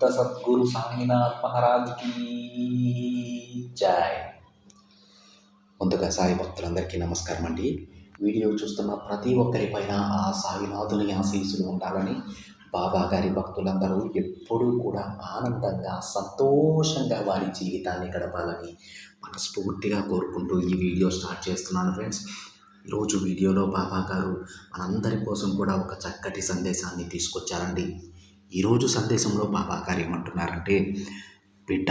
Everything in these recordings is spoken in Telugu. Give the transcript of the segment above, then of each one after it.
భక్త సద్గురు సాయినాథ్ మహారాజ్కి జై ముందుగా సాయి భక్తులందరికీ నమస్కారం అండి. వీడియో చూస్తున్న ప్రతి ఒక్కరిపైన ఆ సాయినాథుని ఆశీస్సులు ఉండాలని బాబా గారి భక్తులందరూ ఎప్పుడూ కూడా ఆనందంగా సంతోషంగా వారి జీవితాన్ని గడపాలని మనస్ఫూర్తిగా కోరుకుంటూ ఈ వీడియో స్టార్ట్ చేస్తున్నాను ఫ్రెండ్స్. ఈరోజు వీడియోలో బాబా గారు మనందరి కోసం కూడా ఒక చక్కటి సందేశాన్ని తీసుకొచ్చారండి. ఈరోజు సందేశంలో బాబా గారు ఏమంటున్నారంటే బిడ్డ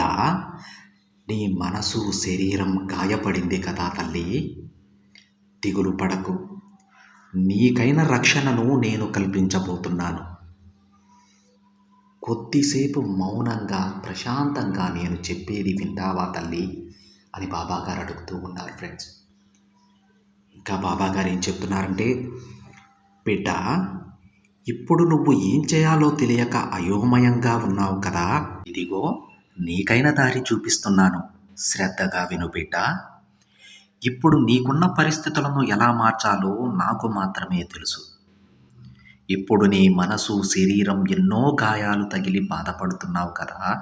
నీ మనసు శరీరం గాయపడింది కదా తల్లి. దిగులు పడకు. నీకైన రక్షణను నేను కల్పించబోతున్నాను. కొద్దిసేపు మౌనంగా ప్రశాంతంగా నేను చెప్పేది వింటావా తల్లి? అని బాబాగారు అడుగుతూ ఉన్నారు ఫ్రెండ్స్. ఇంకా బాబా గారు ఏం చెప్తున్నారంటే బిడ్డ ఇప్పుడు నువ్వు ఏం చేయాలో తెలియక అయోమయంగా ఉన్నావు కదా? ఇదిగో నీకైన దారి చూపిస్తున్నాను. శ్రద్ధగా విను బిడ్డ. ఇప్పుడు నీకున్న పరిస్థితులను ఎలా మార్చాలో నాకు మాత్రమే తెలుసు. ఇప్పుడు నీ మనసు శరీరం ఎన్నో గాయాలు తగిలి బాధపడుతున్నావు కదా?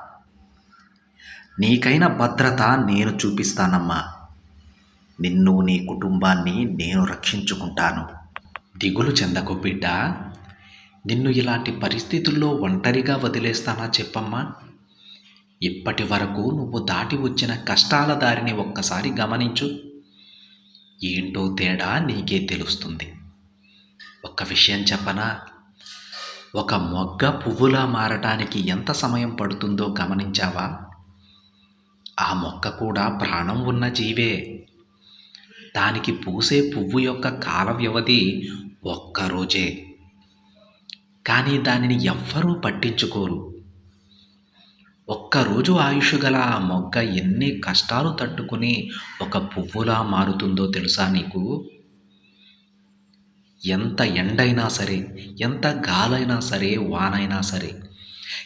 నీకైన భద్రత నేను చూపిస్తానమ్మా. నిన్ను నీ కుటుంబాన్ని నేను రక్షించుకుంటాను. దిగులు చెందకు బిడ్డ. నిన్ను ఇలాంటి పరిస్థితుల్లో ఒంటరిగా వదిలేస్తానా చెప్పమ్మా? ఇప్పటి వరకు నువ్వు దాటి వచ్చిన కష్టాల దారిని ఒక్కసారి గమనించు. ఏంటో తేడా నీకే తెలుస్తుంది. ఒక్క విషయం చెప్పనా? ఒక మొగ్గ పువ్వులా మారటానికి ఎంత సమయం పడుతుందో గమనించావా? ఆ మొక్క కూడా ప్రాణం ఉన్న జీవే. దానికి పూసే పువ్వు యొక్క కాల వ్యవధి ఒక్కరోజే కానీ దానిని ఎవ్వరూ పట్టించుకోరు. ఒక్కరోజు ఆయుష్ గల ఆ మొగ్గ ఎన్ని కష్టాలు తట్టుకుని ఒక పువ్వులా మారుతుందో తెలుసా నీకు? ఎంత ఎండైనా సరే ఎంత గాలైనా సరే వానైనా సరే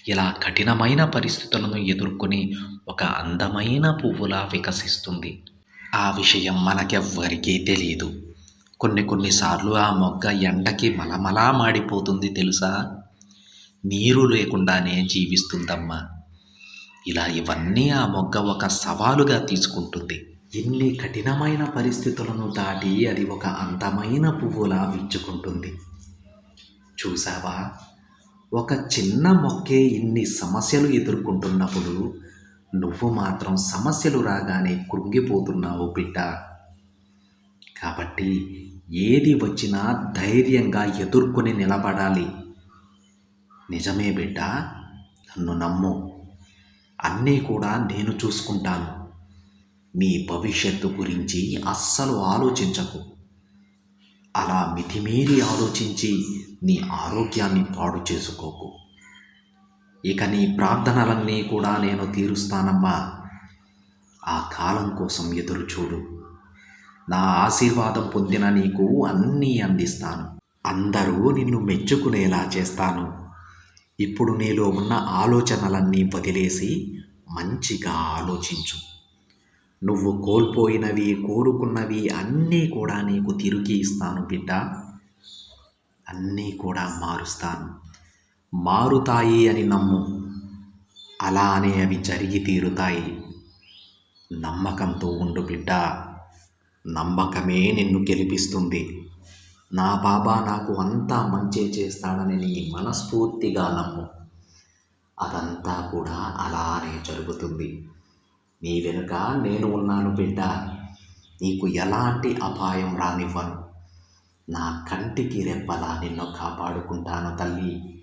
ఇలా కఠినమైన పరిస్థితులను ఎదుర్కొని ఒక అందమైన పువ్వులా వికసిస్తుంది. ఆ విషయం మనకెవ్వరికీ తెలియదు కొన్ని కొన్నిసార్లు ఆ మొగ్గ ఎండకి మలమలా మాడిపోతుంది తెలుసా? నీరు లేకుండానే జీవిస్తుందమ్మా. ఇలా ఇవన్నీ ఆ మొగ్గ ఒక సవాలుగా తీసుకుంటుంది. ఎన్ని కఠినమైన పరిస్థితులను దాటి అది ఒక అందమైన పువ్వులా విచ్చుకుంటుంది. చూసావా ఒక చిన్న మొక్కే ఇన్ని సమస్యలు ఎదుర్కొంటున్నప్పుడు నువ్వు మాత్రం సమస్యలు రాగానే కృంగిపోతున్నావు బిడ్డ. కాబట్టి ఏది వచ్చినా ధైర్యంగా ఎదుర్కొని నిలబడాలి. నిజమే బిడ్డ నన్ను నమ్ము. అన్నీ కూడా నేను చూసుకుంటాను. నీ భవిష్యత్తు గురించి అస్సలు ఆలోచించకు. అలా మితిమీరి ఆలోచించి నీ ఆరోగ్యాన్ని పాడు చేసుకోకు. ఇక నీ ప్రార్థనలన్నీ కూడా నేను తీరుస్తానమ్మా. ఆ కాలం కోసం ఎదురు చూడు నా ఆశీర్వాదం పొందిన నీకు అన్నీ అందిస్తాను. అందరూ నిన్ను మెచ్చుకునేలా చేస్తాను. ఇప్పుడు నీలో ఉన్న ఆలోచనలన్నీ వదిలేసి మంచిగా ఆలోచించు. నువ్వు కోల్పోయినవి కోరుకున్నవి అన్నీ కూడా నీకు తిరిగి ఇస్తాను బిడ్డ. అన్నీ కూడా మారుస్తాను. మారుతాయి అని నమ్ము. అలానే అవి జరిగి తీరుతాయి. నమ్మకంతో ఉండు బిడ్డ. నమ్మకమే నిన్ను గెలిపిస్తుంది. నా బాబా నాకు అంతా మంచి చేస్తాడని నీ మనస్ఫూర్తిగా నమ్ము. అదంతా కూడా అలానే జరుగుతుంది. నీ వెనుక నేను ఉన్నాను బిడ్డ. నీకు ఎలాంటి అపాయం రానివ్వను. నా కంటికి రెప్పలా నిన్ను కాపాడుకుంటాను తల్లి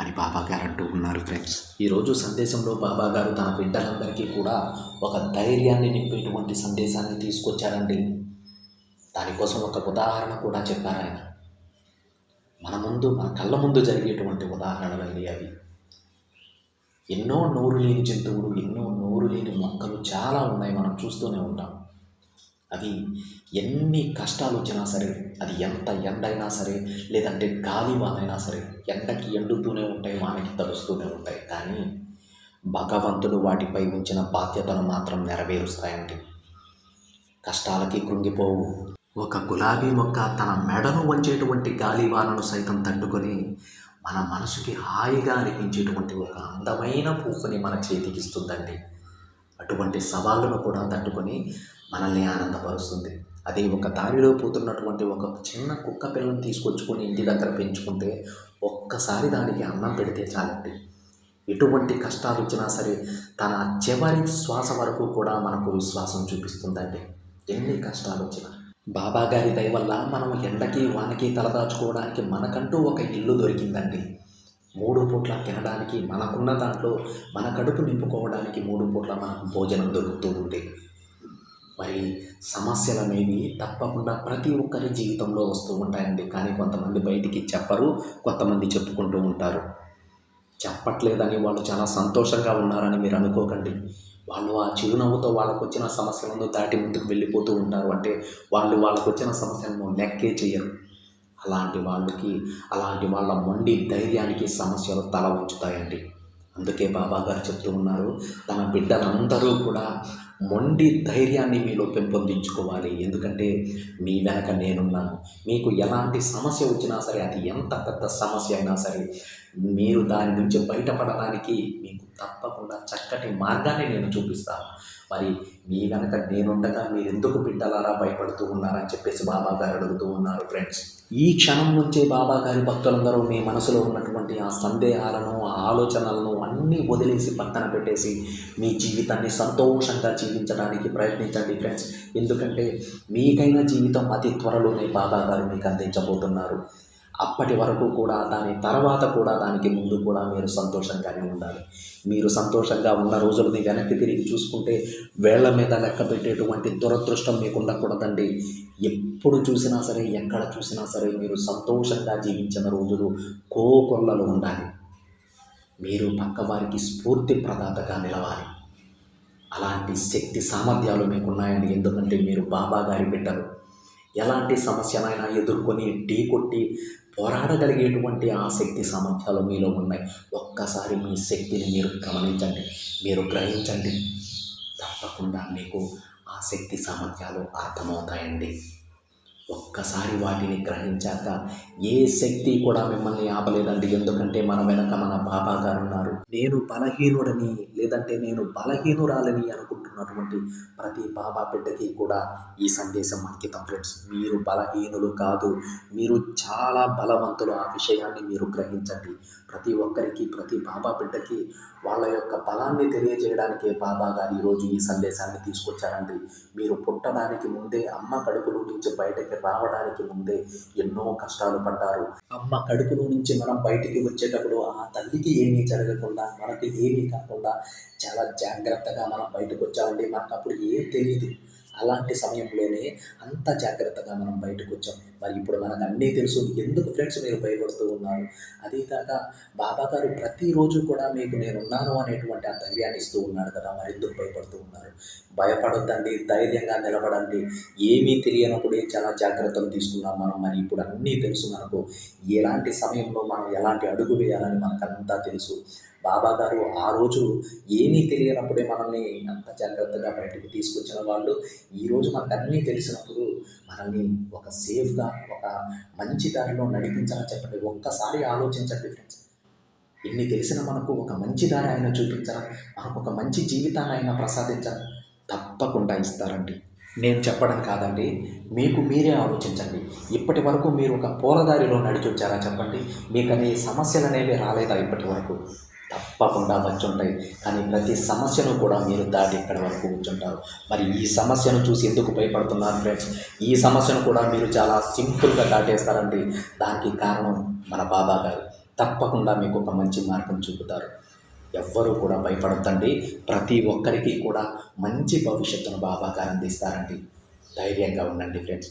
అని బాబాగారు అంటూ ఉన్నారు ఫ్రెండ్స్ ఈరోజు సందేశంలో బాబా గారు తన బిడ్డలందరికీ కూడా ఒక ధైర్యాన్ని నింపేటువంటి సందేశాన్ని తీసుకొచ్చారండి. దానికోసం ఒక ఉదాహరణ కూడా చెప్పారు ఆయన. మన ముందు మన కళ్ళ ముందు జరిగేటువంటి ఉదాహరణలండి అవి. ఎన్నో నోరు లేని జంతువులు ఎన్నో నోరు లేని మొక్కలు చాలా ఉన్నాయి మనం చూస్తూనే ఉంటాం. అవి ఎన్ని కష్టాలు వచ్చినా సరే అది ఎంత ఎండైనా సరే లేదంటే గాలి వానైనా సరే ఎండకి ఎండుతూనే ఉంటాయి వానకి తడుస్తూనే ఉంటాయి. కానీ భగవంతుడు వాటిపై ఉంచిన బాధ్యతను మాత్రం నెరవేరుస్తాయండి. కష్టాలకి కృంగిపోవు. ఒక గులాబీ మొక్క తన మెడను వంచేటువంటి గాలివానను సైతం తట్టుకొని మన మనసుకి హాయిగా అనిపించేటువంటి ఒక అందమైన పువ్వుని మన చేతికి ఇస్తుందండి. అటువంటి సవాళ్ళను కూడా తట్టుకొని మనల్ని ఆనందపరుస్తుంది. అదే ఒక దారిలో పోతున్నటువంటి ఒక చిన్న కుక్క పిల్లని తీసుకొచ్చుకొని ఇంటి దగ్గర పెంచుకుంటే ఒక్కసారి దానికి అన్నం పెడితే చాలండి. ఎటువంటి కష్టాలు వచ్చినా సరే తన చివరి శ్వాస వరకు కూడా మనకు విశ్వాసం చూపిస్తుందండి. ఎన్ని కష్టాలు వచ్చినా. బాబా గారి దయ వల్ల మనం ఎండకి వానకి తలదాచుకోవడానికి మనకంటూ ఒక ఇల్లు దొరికిందండి. మూడు పూట్ల తినడానికి మనకున్న దాంట్లో మన కడుపు నింపుకోవడానికి మూడు పూట్ల మనకు భోజనం దొరుకుతూ ఉంది మరి సమస్యలు అనేవి తప్పకుండా ప్రతి ఒక్కరి జీవితంలో వస్తూ ఉంటాయండి. కానీ కొంతమంది బయటికి చెప్పరు కొంతమంది చెప్పుకుంటూ ఉంటారు. చెప్పట్లేదని వాళ్ళు చాలా సంతోషంగా ఉన్నారని మీరు అనుకోకండి. వాళ్ళు ఆ చిరునవ్వుతో వాళ్ళకు వచ్చిన సమస్యలను దాటి ముందుకు వెళ్ళిపోతూ ఉంటారు. అంటే వాళ్ళు వాళ్ళకు వచ్చిన సమస్యలను లెక్కే చేయరు. అలాంటి వాళ్ళకి అలాంటి వాళ్ళ మొండి ధైర్యానికి సమస్యలు తల ఉంచుతాయండి అందుకే బాబా గారు చెప్తూ ఉన్నారు. తన బిడ్డలందరూ కూడా మొండి ధైర్యాన్ని మీలో పెంపొందించుకోవాలి. ఎందుకంటే మీ వెనక నేనున్నాను. మీకు ఎలాంటి సమస్య వచ్చినా సరే అది ఎంత పెద్ద సమస్య అయినా సరే మీరు దాని నుంచి బయటపడడానికి మీకు తప్పకుండా చక్కటి మార్గాన్ని నేను చూపిస్తాను. మరి మీ వెనక నేనుండగా మీరు ఎందుకు బిడ్డలారా భయపడుతూ ఉన్నారని చెప్పేసి బాబా గారు అడుగుతూ ఉన్నారు ఫ్రెండ్స్ ఈ క్షణం నుంచే బాబా గారి భక్తులందరూ మీ మనసులో ఉన్నటువంటి ఆ సందేహాలను ఆ ఆలోచనలను అన్నీ వదిలేసి పక్కన పెట్టేసి మీ జీవితాన్ని సంతోషంగా జీవించడానికి ప్రయత్నించండి ఫ్రెండ్స్ ఎందుకంటే మీకైనా జీవితం అతి త్వరలోనే బాబా గారు మీకు అందించబోతున్నారు. అప్పటి వరకు కూడా దాని తర్వాత కూడా దానికి ముందు కూడా మీరు సంతోషంగానే ఉండాలి. మీరు సంతోషంగా ఉన్న రోజులని వెనక్కి తిరిగి చూసుకుంటే వేళ్ళ మీద లెక్క పెట్టేటువంటి దురదృష్టం మీకు ఉండకూడదండి. ఎప్పుడు చూసినా సరే ఎక్కడ చూసినా సరే మీరు సంతోషంగా జీవించిన రోజులు కోకొల్లలు ఉండాలి. మీరు పక్కవారికి స్ఫూర్తి ప్రదాతగా నిలవాలి. అలాంటి శక్తి సామర్థ్యాలు మీకు ఉన్నాయండి ఎందుకంటే మీరు బాబా గారి బిడ్డలు. ఎలాంటి సమస్యనైనా ఎదుర్కొని ఢీ కొట్టి పోరాడగలిగేటువంటి ఆ శక్తి సామర్థ్యాలు మీలో ఉన్నాయి. ఒక్కసారి మీ శక్తిని మీరు గమనించండి. మీరు గ్రహించండి. తప్పకుండా మీకు ఆ శక్తి సామర్థ్యాలు అర్థమవుతాయండి. ఒక్కసారి వాటిని గ్రహించాక ఏ శక్తి కూడా మిమ్మల్ని ఆపలేదండి. ఎందుకంటే మన వెనక మన బాబా గారు ఉన్నారు నేను బలహీనుడని లేదంటే నేను బలహీనురాలని అనుకుంటున్నటువంటి ప్రతి బాబా బిడ్డకి కూడా ఈ సందేశం అంకితం ఫ్రెండ్స్. మీరు బలహీనులు కాదు. మీరు చాలా బలవంతులు. ఆ విషయాన్ని మీరు గ్రహించండి. ప్రతి ఒక్కరికి ప్రతి బాబా బిడ్డకి వాళ్ళ యొక్క బలాన్ని తెలియజేయడానికే బాబా గారు ఈరోజు ఈ సందేశాన్ని తీసుకొచ్చారండి. మీరు పుట్టడానికి ముందే అమ్మ కడుపులో నుంచి బయటకి రావడానికి ముందే ఎన్నో కష్టాలు పడ్డారు. అమ్మ కడుపులో నుంచి మనం బయటికి వచ్చేటప్పుడు ఆ తల్లికి ఏమీ జరగకుండా మనకి ఏమీ కాకుండా చాలా జాగ్రత్తగా మనం బయటకు వచ్చామండి. మనకు అప్పుడు ఏం తెలియదు అలాంటి సమయంలోనే అంత జాగ్రత్తగా మనం బయటకు వచ్చాం. మరి ఇప్పుడు మనకు అన్నీ తెలుసు. ఎందుకు ఫ్రెండ్స్ మీరు భయపడుతూ ఉన్నారు? అదే కాక బాబా గారు ప్రతిరోజు కూడా మీకు నేనున్నాను అనేటువంటి ఆ ధైర్యాన్ని ఇస్తూ ఉన్నాడు కదా. మరి ఎందుకు భయపడుతూ ఉన్నారు? భయపడొద్దండి. ధైర్యంగా నిలబడండి. ఏమీ తెలియనప్పుడే చాలా జాగ్రత్తలు తీసుకున్నాం మనం. మరి ఇప్పుడు అన్నీ తెలుసు మనకు. ఎలాంటి సమయంలో మనం ఎలాంటి అడుగు వేయాలని మనకంతా తెలుసు. బాబా గారు ఆ రోజు ఏమీ తెలియనప్పుడే మనల్ని అంత జాగ్రత్తగా బయటకు తీసుకొచ్చిన వాళ్ళు ఈరోజు మనకు అన్నీ తెలిసినప్పుడు మనల్ని ఒక సేఫ్గా ఒక మంచి దారిలో నడిపించాలని చెప్పండి. ఒక్కసారి ఆలోచించండి ఫ్రెండ్స్. ఇన్ని తెలిసిన మనకు ఒక మంచి దారి ఆయన చూపించాలి మనకు ఒక మంచి జీవితాన్ని ఆయన ప్రసాదించాలి తప్పకుండా ఇస్తారండి. నేను చెప్పడం కాదండి మీకు మీరే ఆలోచించండి. ఇప్పటి వరకు మీరు ఒక పూలదారిలో నడిచొచ్చారా చెప్పండి. మీకు అనే సమస్యలు అనేవి రాలేదా ఇప్పటి వరకు? తప్పకుండా వచ్చి ఉంటాయి కానీ ప్రతి సమస్యను కూడా మీరు దాటి ఇక్కడ వరకు కూర్చుంటారు మరి ఈ సమస్యను చూసి ఎందుకు భయపడుతున్నారు ఫ్రెండ్స్ ఈ సమస్యను కూడా మీరు చాలా సింపుల్గా దాటేస్తారండి. దానికి కారణం మన బాబా గారు. తప్పకుండా మీకు ఒక మంచి మార్గం చూపుతారు. ఎవ్వరూ కూడా భయపడద్దండి. ప్రతి ఒక్కరికి కూడా మంచి భవిష్యత్తును బాబా గారు అందిస్తారండి. ధైర్యంగా ఉండండి ఫ్రెండ్స్